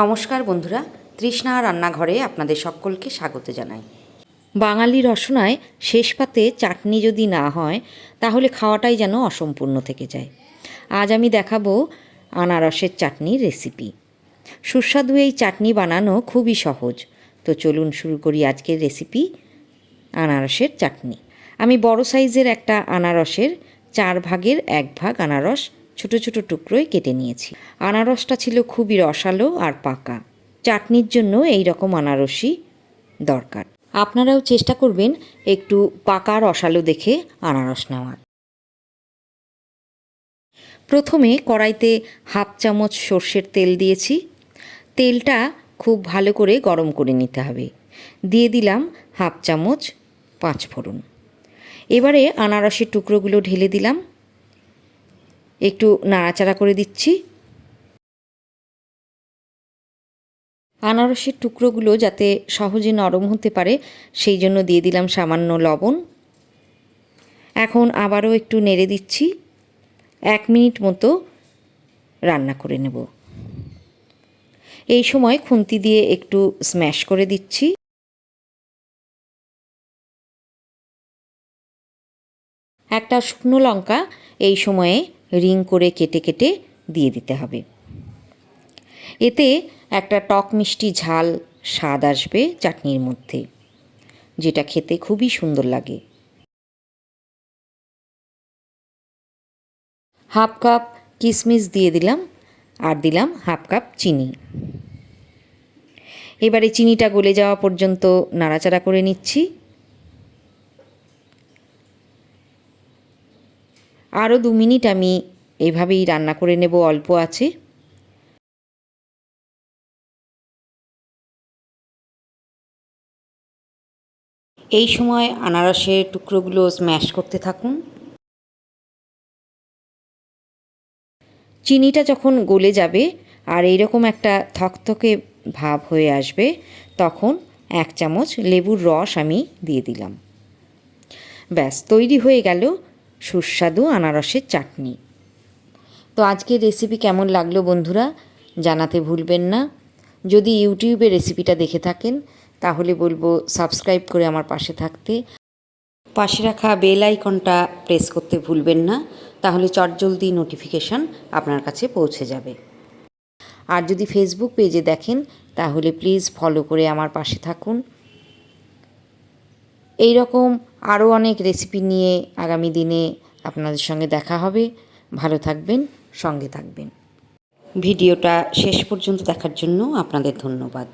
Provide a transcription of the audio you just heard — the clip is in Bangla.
নমস্কার বন্ধুরা, তৃষ্ণা রান্নাঘরে আপনাদের সকলকে স্বাগত জানাই। বাঙালি রসনায় শেষ পাতে চাটনি যদি না হয়, তাহলে খাওয়াটাই যেন অসম্পূর্ণ থেকে যায়। আজ আমি দেখাবো আনারসের চাটনির রেসিপি সুস্বাদু এই চাটনি বানানো খুবই সহজ। তো চলুন শুরু করি আজকের রেসিপি আনারসের চাটনি। আমি বড় সাইজের একটা আনারসের চার ভাগের এক ভাগ আনারস ছোট ছোট টুকরোয় কেটে নিয়েছি। আনারসটা ছিল খুবই রসালো আর পাকা। চাটনির জন্য এই রকম আনারসই দরকার। আপনারাও চেষ্টা করবেন একটু পাকা রসালো দেখে আনারস নেওয়ার। প্রথমে কড়াইতে হাফ চামচ সর্ষের তেল দিয়েছি। তেলটা খুব ভালো করে গরম করে নিতে হবে। দিয়ে দিলাম হাফ চামচ পাঁচ ফোড়ন এবারে আনারসের টুকরোগুলো ঢেলে দিলাম। একটু নাড়াচাড়া করে দিচ্ছি। আনারসের টুকরোগুলো যাতে সহজে নরম হতে পারে, সেই জন্য দিয়ে দিলাম সামান্য লবণ। এখন আবারও একটু নেড়ে দিচ্ছি। এক মিনিট মতো রান্না করে নেব। এই সময় খুন্তি দিয়ে একটু স্ম্যাশ করে দিচ্ছি। একটা শুকনো লঙ্কা এই সময়ে রিং করে কেটে কেটে দিয়ে দিতে হবে। এতে একটা টক মিষ্টি ঝাল স্বাদ আসবে চাটনির মধ্যে, যেটা খেতে খুবই সুন্দর লাগে। হাফ কাপ কিশমিশ দিয়ে দিলাম আর দিলাম হাফ কাপ চিনি। এবারে চিনিটা গলে যাওয়া পর্যন্ত নাড়াচাড়া করে নিচ্ছি। আরও দু মিনিট আমি এভাবেই রান্না করে নেব, অল্প আছে। এই সময় আনারসের টুকরোগুলো স্ম্যাশ করতে থাকুন। চিনিটা যখন গলে যাবে আর এইরকম একটা থকথকে ভাব হয়ে আসবে, তখন এক চামচ লেবুর রস আমি দিয়ে দিলাম। ব্যাস, তৈরি হয়ে গেল সুস্বাদু আনারসের চাটনি। তো আজকের রেসিপি কেমন লাগল বন্ধুরা জানাতে ভুলবেন না। যদি ইউটিউবে রেসিপিটা দেখে থাকেন, তাহলে বলব সাবস্ক্রাইব করে আমার পাশে থাকতে। পাশে রাখা বেল আইকনটা প্রেস করতে ভুলবেন না, তাহলে চটজলদি নোটিফিকেশান আপনার কাছে পৌঁছে যাবে। আর যদি ফেসবুক পেজে দেখেন, তাহলে প্লিজ ফলো করে আমার পাশে থাকুন। এই রকম আরও অনেক রেসিপি নিয়ে আগামী দিনে আপনাদের সঙ্গে দেখা হবে। ভালো থাকবেন, সঙ্গে থাকবেন। ভিডিওটা শেষ পর্যন্ত দেখার জন্য আপনাদের ধন্যবাদ।